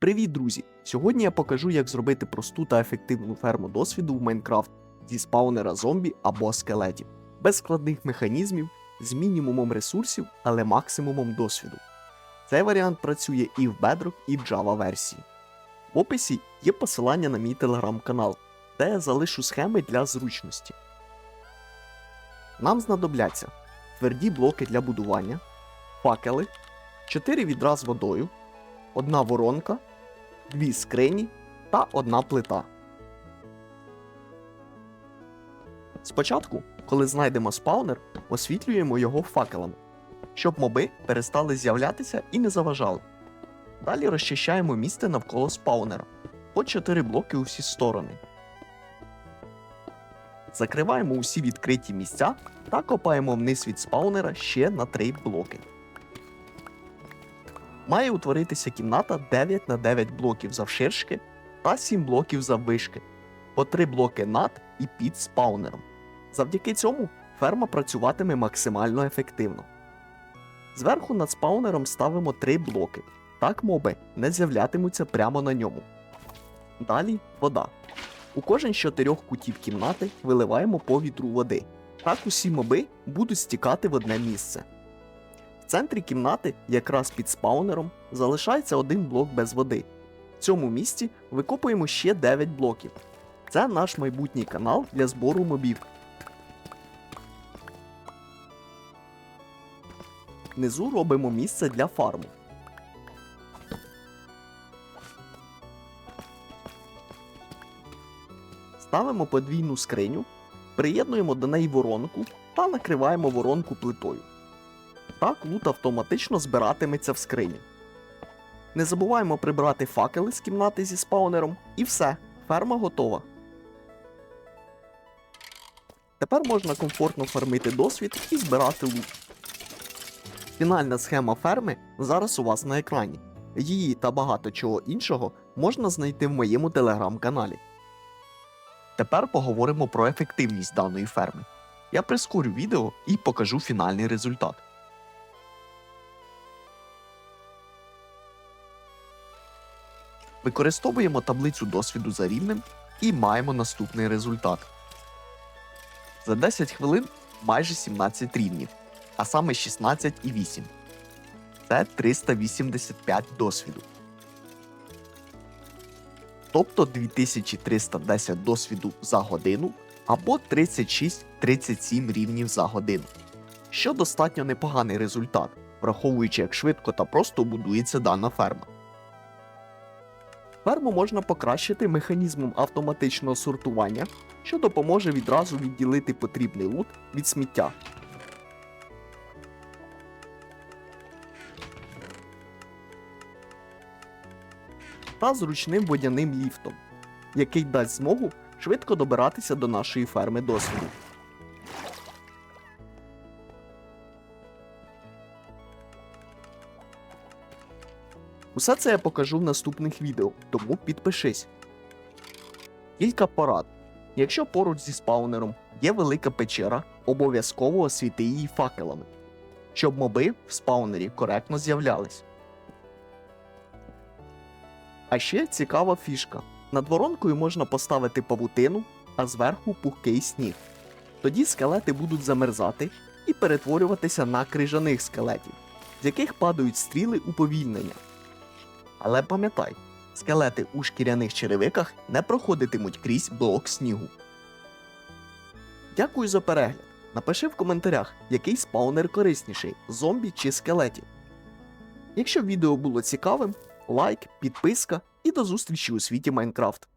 Привіт, друзі! Сьогодні я покажу, як зробити просту та ефективну ферму досвіду в Майнкрафт зі спаунера зомбі або скелетів, без складних механізмів, з мінімумом ресурсів, але максимумом досвіду. Цей варіант працює і в Bedrock, і в Java версії. В описі є посилання на мій телеграм-канал, де я залишу схеми для зручності. Нам знадобляться тверді блоки для будування, факели, 4 відра з водою, одна воронка, дві скрині та одна плита. Спочатку, коли знайдемо спаунер, освітлюємо його факелами, щоб моби перестали з'являтися і не заважали. Далі розчищаємо місце навколо спаунера по 4 блоки у всі сторони. Закриваємо усі відкриті місця та копаємо вниз від спаунера ще на 3 блоки. Має утворитися кімната 9 на 9 блоків завширшки та 7 блоків заввишки, по 3 блоки над і під спаунером. Завдяки цьому ферма працюватиме максимально ефективно. Зверху над спаунером ставимо 3 блоки, так моби не з'являтимуться прямо на ньому. Далі вода. У кожен з чотирьох кутів кімнати виливаємо по вітру води. Так усі моби будуть стікати в одне місце. Центрі кімнати, якраз під спаунером, залишається один блок без води. В цьому місці викопуємо ще 9 блоків. Це наш майбутній канал для збору мобів. Внизу робимо місце для фарму. Ставимо подвійну скриню, приєднуємо до неї воронку та накриваємо воронку плитою. Так лут автоматично збиратиметься в скрині. Не забуваємо прибрати факели з кімнати зі спаунером і все, ферма готова. Тепер можна комфортно фармити досвід і збирати лут. Фінальна схема ферми зараз у вас на екрані. Її та багато чого іншого можна знайти в моєму телеграм-каналі. Тепер поговоримо про ефективність даної ферми. Я прискорю відео і покажу фінальний результат. Використовуємо таблицю досвіду за рівнем і маємо наступний результат. За 10 хвилин майже 17 рівнів, а саме 16,8. Це 385 досвіду. Тобто 2310 досвіду за годину або 36-37 рівнів за годину. Що достатньо непоганий результат, враховуючи, як швидко та просто будується дана ферма. Ферму можна покращити механізмом автоматичного сортування, що допоможе відразу відділити потрібний лут від сміття. Та зручним водяним ліфтом, який дасть змогу швидко добиратися до нашої ферми досвіду. Усе це я покажу в наступних відео, тому підпишись. Кілька порад. Якщо поруч зі спаунером є велика печера, обов'язково освіти її факелами, щоб моби в спаунері коректно з'являлись. А ще цікава фішка. Над воронкою можна поставити павутину, а зверху пухкий сніг. Тоді скелети будуть замерзати і перетворюватися на крижаних скелетів, з яких падають стріли уповільнення. Але пам'ятай, скелети у шкіряних черевиках не проходитимуть крізь блок снігу. Дякую за перегляд. Напиши в коментарях, який спаунер корисніший зомбі чи скелетів. Якщо відео було цікавим, лайк, підписка і до зустрічі у світі Майнкрафт.